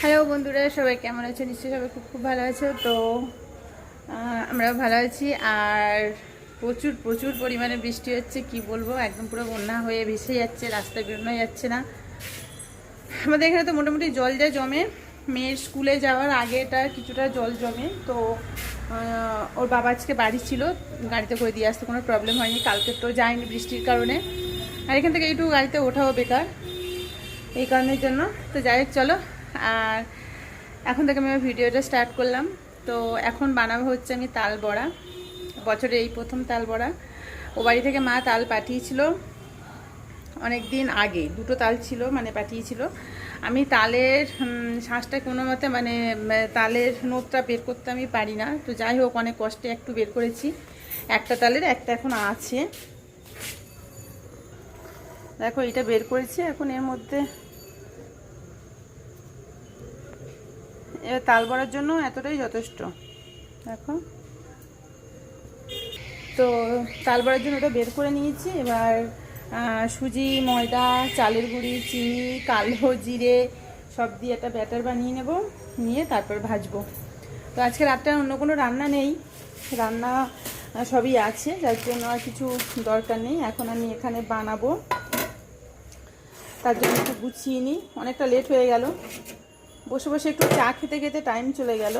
Hello বন্ধুরা সবাই কেমন আছো নিশ্চয়ই সবাই খুব খুব ভালো আছো। তো আহ, আমরাও ভালো আছি। আর প্রচুর প্রচুর পরিমাণে বৃষ্টি হচ্ছে কি বলব? একদম পুরো বন্যা হয়ে ভেসে যাচ্ছে রাস্তায় বেরোনো যাচ্ছে না। আমাদের এখানে তো মোটামুটি জল যা জমে মেয়ের স্কুলে যাওয়ার আগেটা কিছুটা জল জমে। তো ওর বাবা আজকে বাড়ি ছিল গাড়িতে করে দিয়ে আসতে কোনো প্রবলেম হয়নি। কালকে তো যায়নি বৃষ্টির কারণে। আর এখান থেকে একটু গাড়িতে ওঠাও বেকার এই কারণের জন্য। তো যাই হোক চলো আর এখন থেকে আমি ভিডিওটা স্টার্ট করলাম। তো এখন বানাবো হচ্ছে আমি তাল বড়া। বছরে এই প্রথম তাল বড়া। ও বাড়ি থেকে মা তাল পাঠিয়েছিল অনেক দিন আগে। দুটো তাল ছিল মানে পাঠিয়েছিল। আমি তালের শ্বাসটা কোনো মতে মানে তালের নোটটা বের করতে আমি পারি না। তো যাই হোক, অনেক কষ্টে একটু বের করেছি। একটা তালের, একটা এখন আছে। দেখো, এটা বের করেছি। এখন এর মধ্যে এবার তাল বড়ার জন্য এতটাই যথেষ্ট। দেখো। তো তাল বড়ার জন্য ওটা বের করে নিয়েছি। এবার সুজি, ময়দা, চালের গুঁড়ি, চিনি, কালো জিরে সব দিয়ে একটা ব্যাটার বানিয়ে নেব। নিয়ে তারপর ভাজবো। তো আজকে রাতটা অন্য কোনো রান্না নেই। রান্না সবই আছে। যার জন্য আর কিছু দরকার নেই। এখন আমি এখানে বানাবো। তার জন্য একটু গুছিয়ে নিই। অনেকটা লেট হয়ে গেল। বসে বসে একটু চা খেতে খেতে টাইম চলে গেল।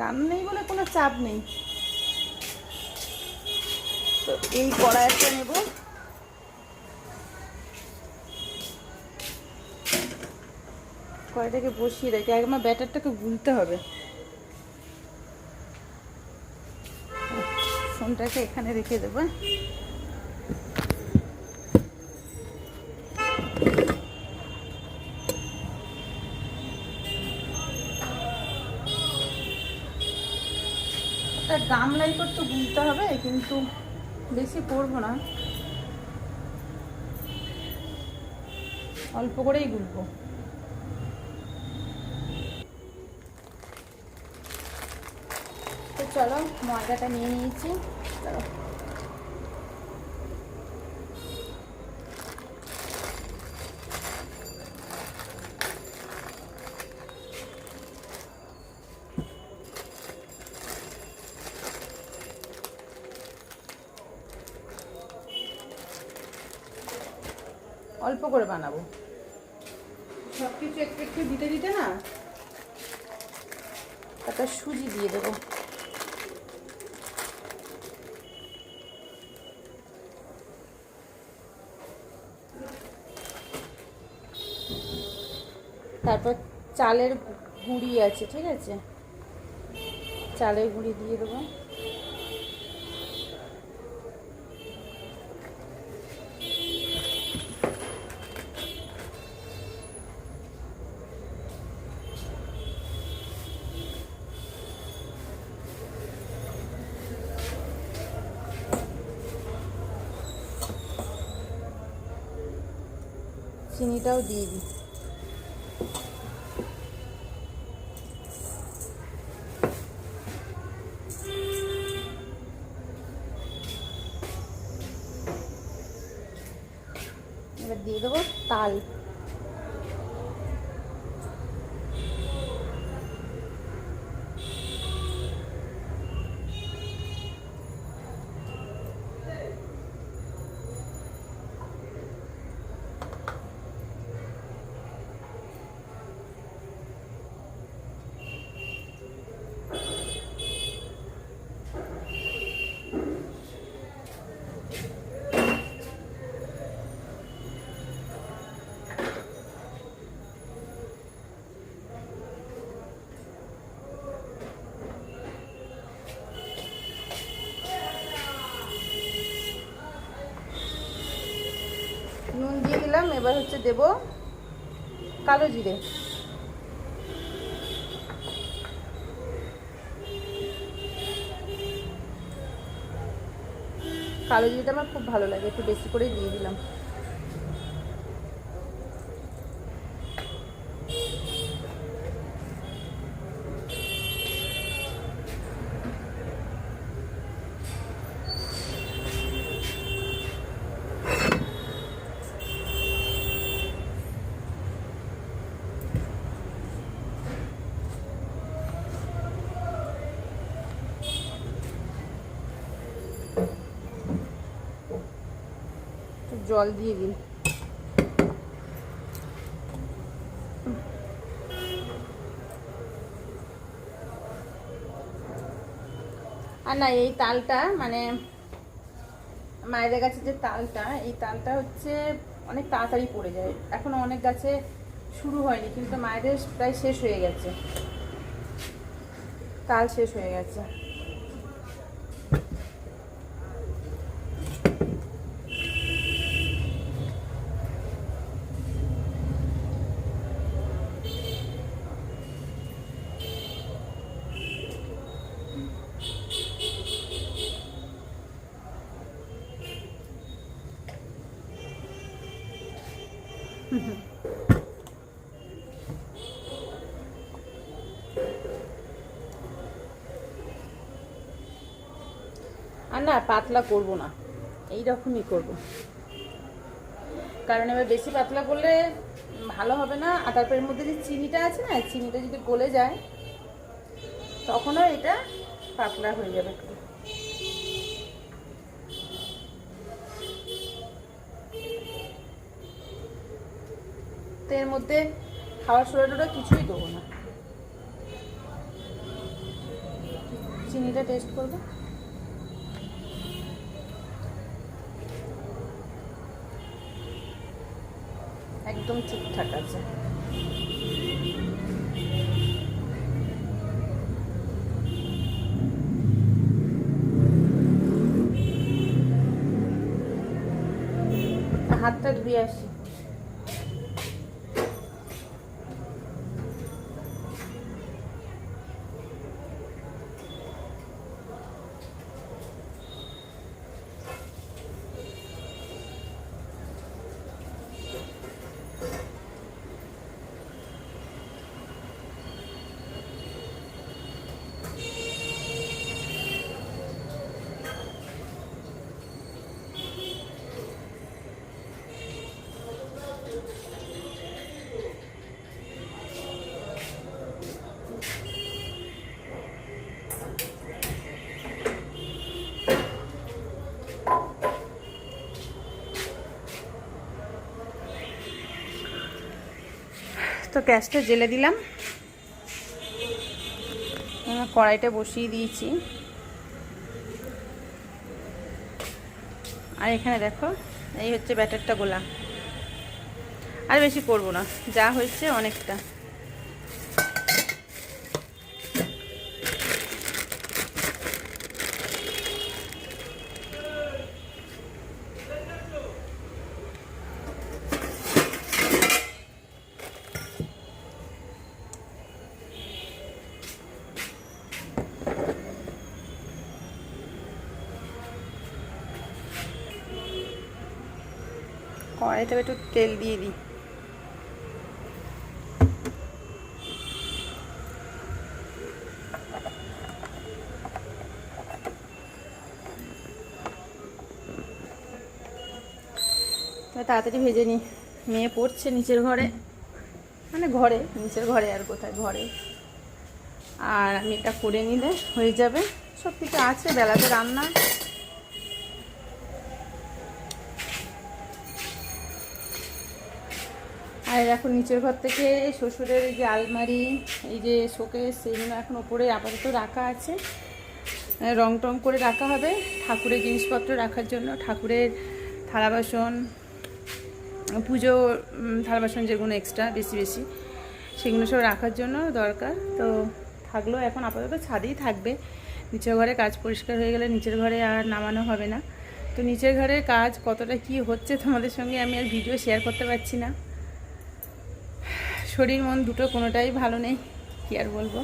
রান্না নেই বলে কোনো চাপ নেই। তো এই কড়া একটা নেব। কড়াইটাকে বসিয়ে রেখে, আগে আমার ব্যাটারটাকে গুলতে হবে। ফোনটাকে এখানে রেখে দেবো। গামলাই করতে গুলতে হবে, কিন্তু বেশি করব না। অল্প করেই গুলবো তো চলো, ময়দাটা নিয়ে নিয়েছি। চলো। অল্প করে বানাবো। সব কিছু একটু একটু দিতে দিতে না একটা সুজি দিয়ে দেবো। তারপর চালের গুঁড়ি আছে, ঠিক আছে? চালের গুঁড়ি দিয়ে দেবো। চিনিটাও দিয়ে দিই এবার দিয়ে দেবো তাল নুন দিয়ে দিলাম এবার হচ্ছে দেব কালো জিরে। কালো জিরেটা আমার খুব ভালো লাগে, একটু বেশি করে দিয়ে দিলাম। জল দিয়ে দিন। আর না, এই তালটা মানে মায়েদের গাছে যে তালটা, এই তালটা হচ্ছে অনেক তাড়াতাড়ি পড়ে যায়। এখনও অনেক গাছে শুরু হয়নি, কিন্তু মায়েদের প্রায় শেষ হয়ে গেছে। তাল শেষ হয়ে গেছে। আর না, পাতলা করব না। এই রকমই করব। কারণ এবার বেশি পাতলা করলে ভালো হবে না। আর তারপর এর মধ্যে যে চিনিটা আছে না, চিনিটা যদি গলে যায় তখনও এটা পাতলা হয়ে যাবে। তো এর মধ্যে খাওয়ার সোডা টোডা কিছুই দেবো না। চিনিটা টেস্ট করব? একদম ঠিকঠাক আছে। হাতটা ধুয়ে আসি। তো গ্যাসটা জেলে দিলাম। কড়াইটা বসিয়ে দিয়েছি। আর এখানে দেখো, এই হচ্ছে ব্যাটারটা গোলা। আর বেশি করব না, যা হয়েছে অনেকটা। কড়াইতে একটু তেল দিয়ে দিই। তাড়াতাড়ি ভেজে নিই। মেয়ে পড়ছে নিচের ঘরে। মানে ঘরে, নিচের ঘরে আর কোথায়? ঘরে। আর আমি এটা করে নিলে হয়ে যাবে। সব কিছু আছে, বেলাতে রান্না। আর এখন নিচের ঘর থেকে শ্বশুরের এই যে আলমারি, এই যে শোকেস সেইগুলো এখন ওপরে আপাতত রাখা আছে। রং টং করে রাখা হবে ঠাকুরের জিনিসপত্র রাখার জন্য। ঠাকুরের থালা বাসন, পুজো থালা বাসন যেগুলো এক্সট্রা বেশি বেশি, সেগুলো সব রাখার জন্য দরকার। তো থাকলেও এখন আপাতত ছাদেই থাকবে। নিচের ঘরে কাজ পরিষ্কার হয়ে গেলে নিচের ঘরে আর নামানো হবে না। তো নিচের ঘরের কাজ কতটা কি হচ্ছে তোমাদের সঙ্গে আমি আর ভিডিও শেয়ার করতে পারছি না। শরীর, মন দুটো কোনোটাই ভালো নেই, কী আর বলব?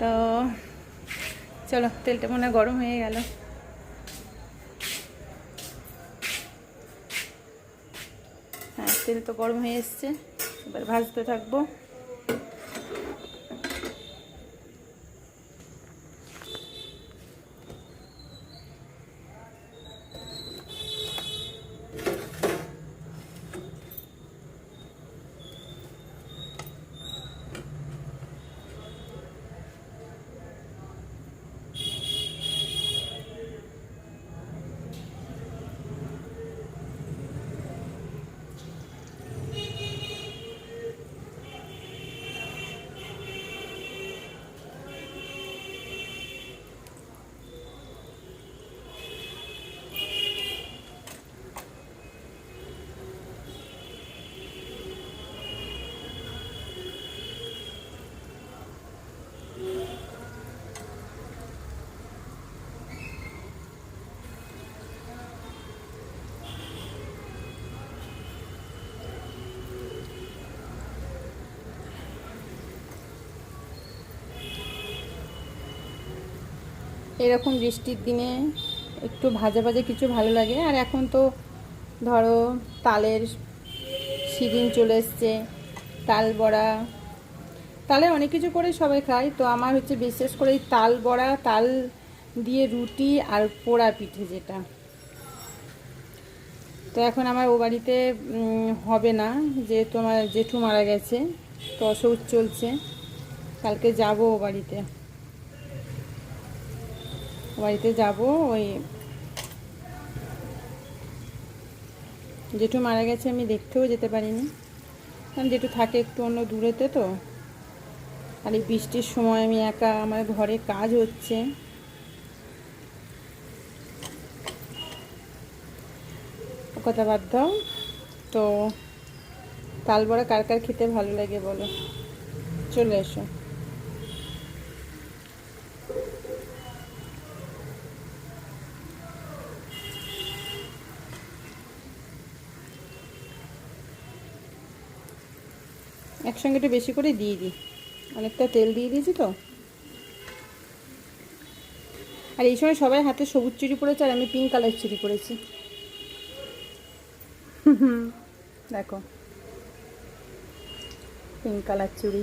তো চলো, তেলটা মনে গরম হয়ে গেল। হ্যাঁ তেল তো গরম হয়ে এসছে, এবার ভাজতে থাকব। এরকম বৃষ্টির দিনে একটু ভাজা ভাজা কিছু ভালো লাগে। আর এখন তো ধরো তালের সিজন চলে এসছে, তাল বড়া। তালে অনেক কিছু করে সবাই খায়। তো আমার হচ্ছে বিশেষ করে এই তাল বড়া, তাল দিয়ে রুটি আর পোড়া পিঠে যেটা। তো এখন আমার ও বাড়িতে হবে না, যেহেতু আমার জেঠু মারা গেছে, তো অসৌচ চলছে। কালকে যাব ও বাড়িতে। বাড়িতে যাব, ওই জেঠু মারা গেছে, আমি দেখতেও যেতে পারিনি। কারণ জেঠু থাকে একটু অন্য দূরেতে তো। আর এই বৃষ্টির সময় আমি একা, আমার ঘরে কাজ হচ্ছে। কথা দাও। তো তালবড়া কার কার খেতে ভালো লাগে বলো? চলে এসো। একসঙ্গে একটু বেশি করে দিয়ে দিই। অনেকটা তেল দিয়ে দিয়েছি তো। আর এই সময় সবাই হাতে সবুজ চুড়ি পরেছে আর আমি পিঙ্ক কালার চুড়ি পরেছি দেখো। পিঙ্ক কালার চুড়ি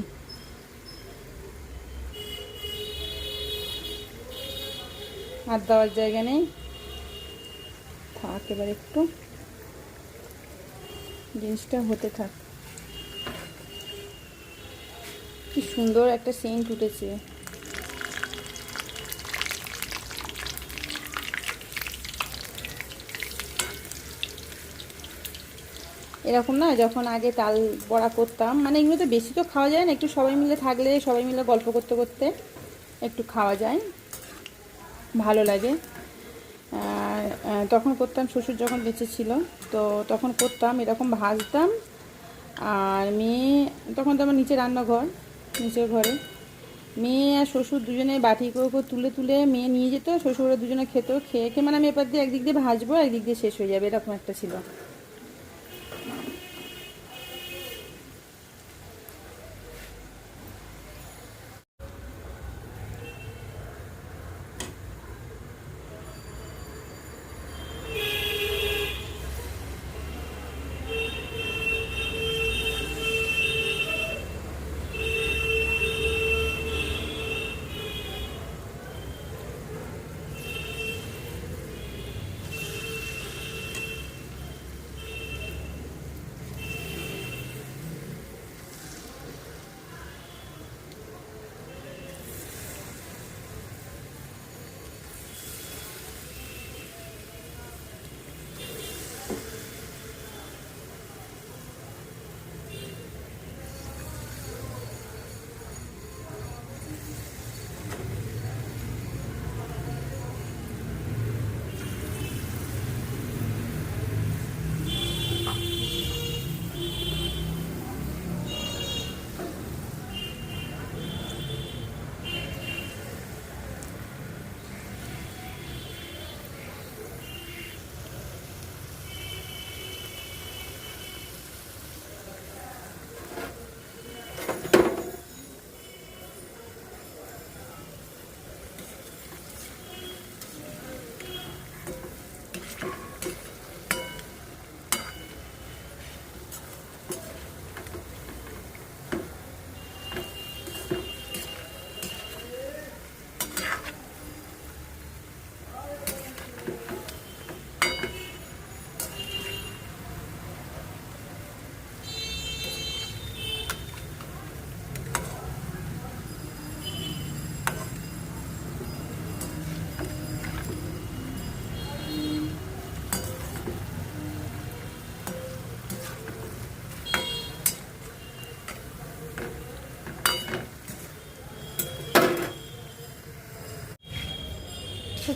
আর দেওয়ার জায়গা নেই। থাক এবার একটু। জিনিসটা হতে থাক। কি সুন্দর একটা সেন্ট উঠেছে। এরকম না, যখন আগে তাল বড়া করতাম মানে এগুলো তো বেশি তো খাওয়া যায় না, একটু সবাই মিলে থাকলে, সবাই মিলে গল্প করতে করতে একটু খাওয়া যায়। ভালো লাগে। তখন করতাম, শ্বশুর যখন বেঁচে ছিল, তো তখন করতাম, এরকম ভাজতাম। আর মেয়ে, তখন তো আমার নিচে রান্নাঘর নিচের ঘরে? মেয়ে আর শ্বশুর দুজনে বাটি করে করে তুলে তুলে মেয়ে নিয়ে যেত, শ্বশুর দুজনে খেত, খেয়ে খেয়ে মানে আমি এবার দিয়ে একদিক দিয়ে ভাজবো একদিক দিয়ে শেষ হয়ে যাবে, এরকম একটা ছিল।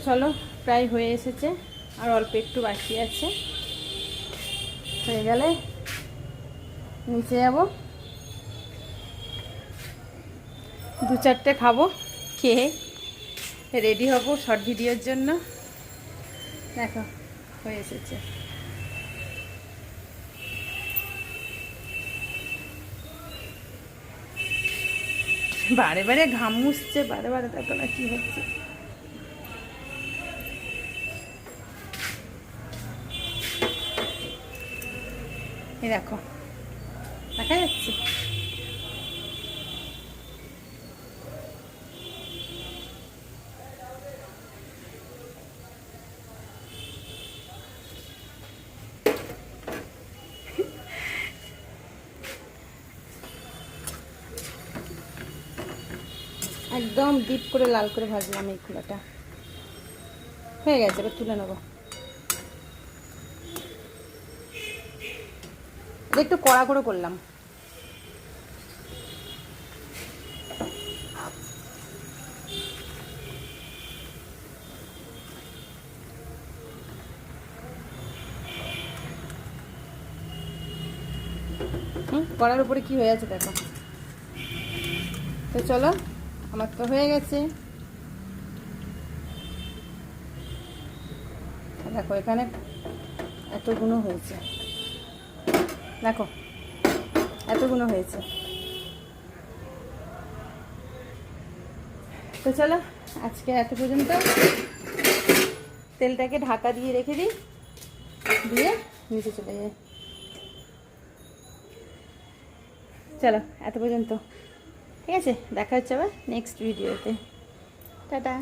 চলো, প্রায় হয়ে এসেছে, আর অল্প একটু বাকি আছে। হয়ে গেলে নিচে যাব। দু চারটে খাব, খেয়ে রেডি হব শর্ট ভিডিওর জন্য। দেখো, হয়ে এসেছে। বারে বারে ঘাম মুছছে, বারে বারে দেখো না কি হচ্ছে। এই দেখো। দেখা যাচ্ছে? একদম ডিপ করে লাল করে ভাজলাম এই খোলাটা হয়ে গেছে, এবার তুলে নেব। একটু কড়া করে করলাম কড়ার উপরে কি হয়ে আছে দেখো। তো চলো, আমার তো হয়ে গেছে। দেখো, এখানে এতগুলো হয়েছে। দেখো, এতগুলো হয়েছে। তো চলো, আজকে এত পর্যন্ত। তেলটাকে ঢাকা দিয়ে রেখে দিই, দিয়ে নিচে চলে যাই। চলো, এত পর্যন্ত। ঠিক আছে, দেখা হচ্ছে আবার নেক্সট ভিডিওতে টাটা।